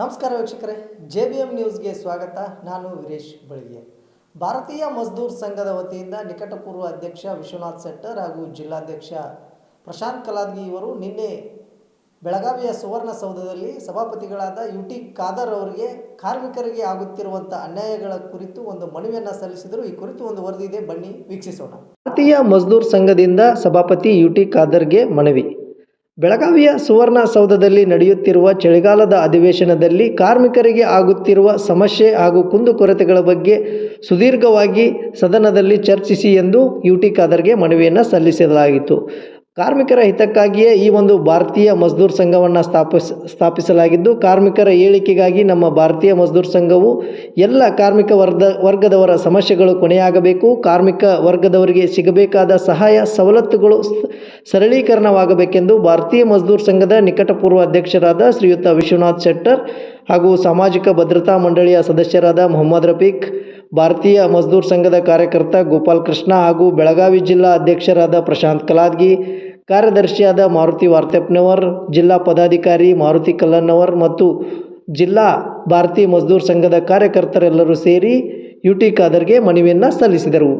ನಮಸ್ಕಾರ ವೀಕ್ಷಕರೇ, J B M ನ್ಯೂಸ್ಗೆ ಸ್ವಾಗತ. ನಾನು ವೀರೇಶ್ ಬಳಿಗೆ. ಭಾರತೀಯ ಮಜ್ದೂರ್ ಸಂಘದ ವತಿಯಿಂದ ನಿಕಟಪೂರ್ವ ಅಧ್ಯಕ್ಷ ವಿಶ್ವನಾಥ್ ಸೆಟ್ಟರ್ ಹಾಗೂ ಜಿಲ್ಲಾಧ್ಯಕ್ಷ ಪ್ರಶಾಂತ್ ಕಲಾದ್ಗಿ ಇವರು ನಿನ್ನೆ ಬೆಳಗಾವಿಯ ಸುವರ್ಣಸೌಧದಲ್ಲಿ ಸಭಾಪತಿಗಳಾದ ಯು ಟಿ ಖಾದರ್ ಅವರಿಗೆ ಕಾರ್ಮಿಕರಿಗೆ ಆಗುತ್ತಿರುವಂಥ ಅನ್ಯಾಯಗಳ ಕುರಿತು ಒಂದು ಮನವಿಯನ್ನು ಸಲ್ಲಿಸಿದರು. ಈ ಕುರಿತು ಒಂದು ವರದಿ ಇದೆ. ಬನ್ನಿ, ವೀಕ್ಷಿಸೋಣ. ಭಾರತೀಯ ಮಜ್ದೂರ್ ಸಂಘದಿಂದ ಸಭಾಪತಿ ಯು ಟಿ ಖಾದರ್ಗೆ ಮನವಿ. ಬೆಳಗಾವಿಯ ಸುವರ್ಣಸೌಧದಲ್ಲಿ ನಡೆಯುತ್ತಿರುವ ಚಳಿಗಾಲದ ಅಧಿವೇಶನದಲ್ಲಿ ಕಾರ್ಮಿಕರಿಗೆ ಆಗುತ್ತಿರುವ ಸಮಸ್ಯೆ ಹಾಗೂ ಕುಂದುಕೊರತೆಗಳ ಬಗ್ಗೆ ಸುದೀರ್ಘವಾಗಿ ಸದನದಲ್ಲಿ ಚರ್ಚಿಸಿ ಎಂದು ಯು ಟಿ ಖಾದರ್ಗೆ ಮನವಿಯನ್ನು ಸಲ್ಲಿಸಲಾಗಿತ್ತು ಕಾರ್ಮಿಕರ ಹಿತಕ್ಕಾಗಿಯೇ ಈ ಒಂದು ಭಾರತೀಯ ಮಜ್ದೂರ್ ಸಂಘವನ್ನು ಸ್ಥಾಪಿಸ್, ಸ್ಥಾಪಿಸಲಾಗಿದ್ದು, ಕಾರ್ಮಿಕರ ಏಳಿಕೆಗಾಗಿ ನಮ್ಮ ಭಾರತೀಯ ಮಜ್ದೂರ್ ಸಂಘವು ಎಲ್ಲ ಕಾರ್ಮಿಕ ವರ್ಗ ವರ್ಗದವರ ಸಮಸ್ಯೆಗಳು ಕೊನೆಯಾಗಬೇಕು. ಕಾರ್ಮಿಕ ವರ್ಗದವರಿಗೆ ಸಿಗಬೇಕಾದ ಸಹಾಯ, ಸವಲತ್ತುಗಳು ಸರಳೀಕರಣವಾಗಬೇಕೆಂದು ಭಾರತೀಯ ಮಜ್ದೂರ್ ಸಂಘದ ನಿಕಟಪೂರ್ವ ಅಧ್ಯಕ್ಷರಾದ ಶ್ರೀಯುತ ವಿಶ್ವನಾಥ್ ಶೆಟ್ಟರ್ ಹಾಗೂ ಸಾಮಾಜಿಕ ಭದ್ರತಾ ಮಂಡಳಿಯ ಸದಸ್ಯರಾದ ಮೊಹಮ್ಮದ್ ರಫೀಕ್, ಭಾರತೀಯ ಮಜ್ದೂರ್ ಸಂಘದ ಕಾರ್ಯಕರ್ತ ಗೋಪಾಲ್ ಕೃಷ್ಣ ಹಾಗೂ ಬೆಳಗಾವಿ ಜಿಲ್ಲಾ ಅಧ್ಯಕ್ಷರಾದ ಪ್ರಶಾಂತ್ ಕಲಾದ್ಗಿ ಕಾರ್ಯದರ್ಶಿಯಾದ ಮಾರುತಿ ವಾರ್ತೆಪ್ನವರ್, ಜಿಲ್ಲಾ ಪದಾಧಿಕಾರಿ ಮಾರುತಿ ಕಲ್ಲನ್ನವರ್ ಮತ್ತು ಜಿಲ್ಲಾ ಭಾರತೀಯ ಮಜ್ದೂರ್ ಸಂಘದ ಕಾರ್ಯಕರ್ತರೆಲ್ಲರೂ ಸೇರಿ ಯು ಟಿ ಖಾದರ್ಗೆ ಮನವಿಯನ್ನು ಸಲ್ಲಿಸಿದರು.